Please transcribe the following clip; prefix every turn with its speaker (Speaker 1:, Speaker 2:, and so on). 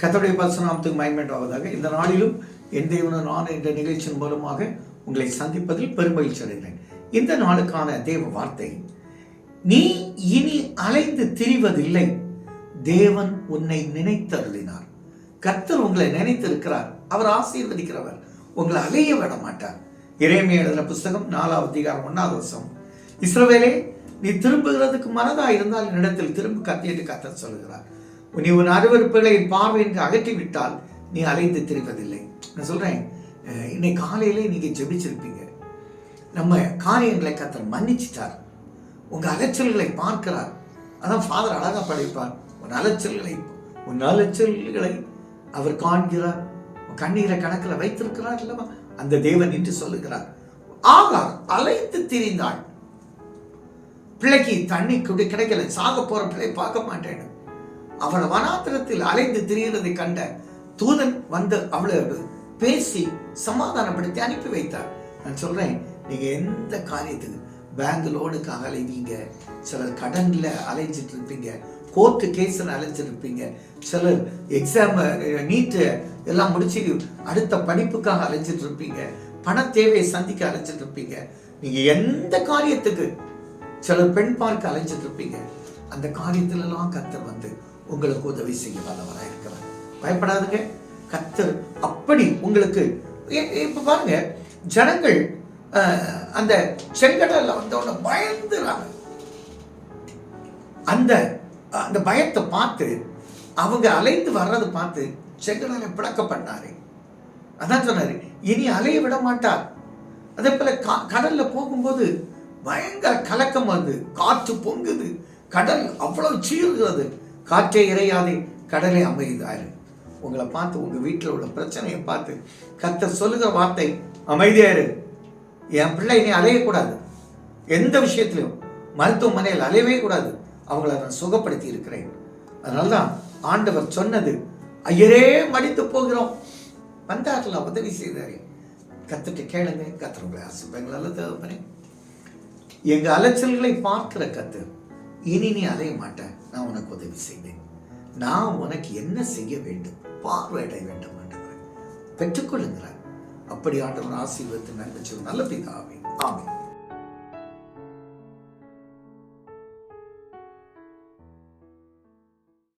Speaker 1: கத்தோடைய பரிசுநாமத்துக்கு மயமேண்டாவதாக இந்த நாளிலும் என் தேவனும் நான் என்ற நிகழ்ச்சியின் மூலமாக உங்களை சந்திப்பதில் பெருமகிழ்ச்சி அடைகிறேன். இந்த நாளுக்கான தேவ வார்த்தை நீ இனி அலைந்து திரிவதில்லை தேவன் உன்னை நினைத்தருளினார். கர்த்தர் உங்களை நினைத்திருக்கிறார் அவர் ஆசீர்வதிக்கிறவர் உங்களை அலைய விட மாட்டார் இறைமை எழுதின புஸ்தகம் நாலாவது அதிகாரம் ஒன்னாவது வருஷம் இஸ்ரவேலே நீ திரும்புகிறதுக்கு மனதா இருந்தால் என்னிடத்தில் திரும்ப கத்திட்டு கத்தர் சொல்லுகிறார். நீ உன் அருவறுப்புகளை என் பார்வையின்றி அகற்றி விட்டால் நீ அலைந்து திரிவதில்லை. நான் சொல்றேன் இன்னைக்கு காலையிலே நீங்க ஜெபிச்சிருப்பீங்க. நம்ம காரியங்களை கத்தர் மன்னிச்சிட்டார். உங்க அலைச்சல்களை பார்க்கிறார். அதான் ஃபாதர் அழகா படைப்பார் உன் அலைச்சல்களை உன் அலைச்சல்களை அவர் காண்கிறார். உன் கண்ணீரை கணக்கில் வைத்திருக்கிறார் இல்லவா அந்த தேவன் என்று சொல்லுகிறார் ஆகார் அலைத்து திரிந்தாள் பிள்ளைக்கு தண்ணி கிடைக்கல சாக போற பிள்ளை பார்க்க மாட்டேன். அவள் வனாந்திரத்தில் அலைந்து திரிகிறதை கண்ட தூதன் வந்து அவளை பேசி சமாதானப்படுத்தி அனுப்பி வைத்தார். நான் சொல்றேன் நீங்க எந்த காரியத்துக்கு பேங்க் லோனுக்காக அலைவீங்க சிலர் கடன்ல அலைஞ்சிட்டு இருப்பீங்க கோர்ட்டு கேஸில் அலைஞ்சிட்டு இருப்பீங்க சிலர் எக்ஸாம் நீட்டு எல்லாம் முடிச்சு அடுத்த படிப்புக்காக அலைஞ்சிட்டு இருப்பீங்க பண தேவையை சந்திக்க அலைஞ்சிட்டு இருப்பீங்க நீங்க எந்த காரியத்துக்கு சிலர் பெண் பார்க்க அலைஞ்சிட்டு இருப்பீங்க அந்த காரியத்துல எல்லாம் கத்தர் வந்து உங்களுக்கு உதவி செய்ய வல்லவராக இருக்கிறார். பயப்படாதுங்க. கத்தர் அப்படி உங்களுக்கு இப்போ பாருங்க ஜனங்கள் அஹ், அந்த செங்கடல்ல வந்தவன பயந்துறாங்க. அந்த அந்த பயத்தை பார்த்து அவங்க அலைந்து வர்றதை பார்த்து செங்கடலை பிளக்க பண்ணாரு. அதான் சொன்னாரு இனி அலைய விட மாட்டார். அதே போல கா- கடல்ல போகும்போது பயங்கர கலக்கம் வந்து காற்று பொங்குது. கடல் அவ்வளவு சீர்கிறது காற்றே இறையாதே கடலே அமைதாரு உங்களை பார்த்து உங்க வீட்டில் உள்ள பிரச்சனையை பார்த்து கத்த சொல்லுகிற வார்த்தை அமைதியாரு என் பிள்ளை நீ அலையக்கூடாது. எந்த விஷயத்திலையும் மருத்துவமனையில் அலையவே கூடாது. அவங்கள நான் சுகப்படுத்தி இருக்கிறேன். அதனால்தான் ஆண்டவர் சொன்னது ஐயரே மடித்து போகிறோம். வந்தார்கள் உதவி செய்தாரே. கத்துட்டு கேளுங்க கத்துறவங்களை உங்களை ஆசிர்வாதங்களால எங்கள் அலைச்சல்களை பார்க்கிற கத்து இனி நீ அலைய மாட்டேன் நான் உனக்கு உதவி செய்வேன். நான் உனக்கு என்ன செய்ய வேண்டும்? பார்வையிட வேண்டும் ஆண்டவரே. பெற்றுக்கொள்ளுங்கிறார் அப்படி ஆண்டவர் ஆசீர்வத்தை நன்மை நல்ல பிதாவே. ஆமே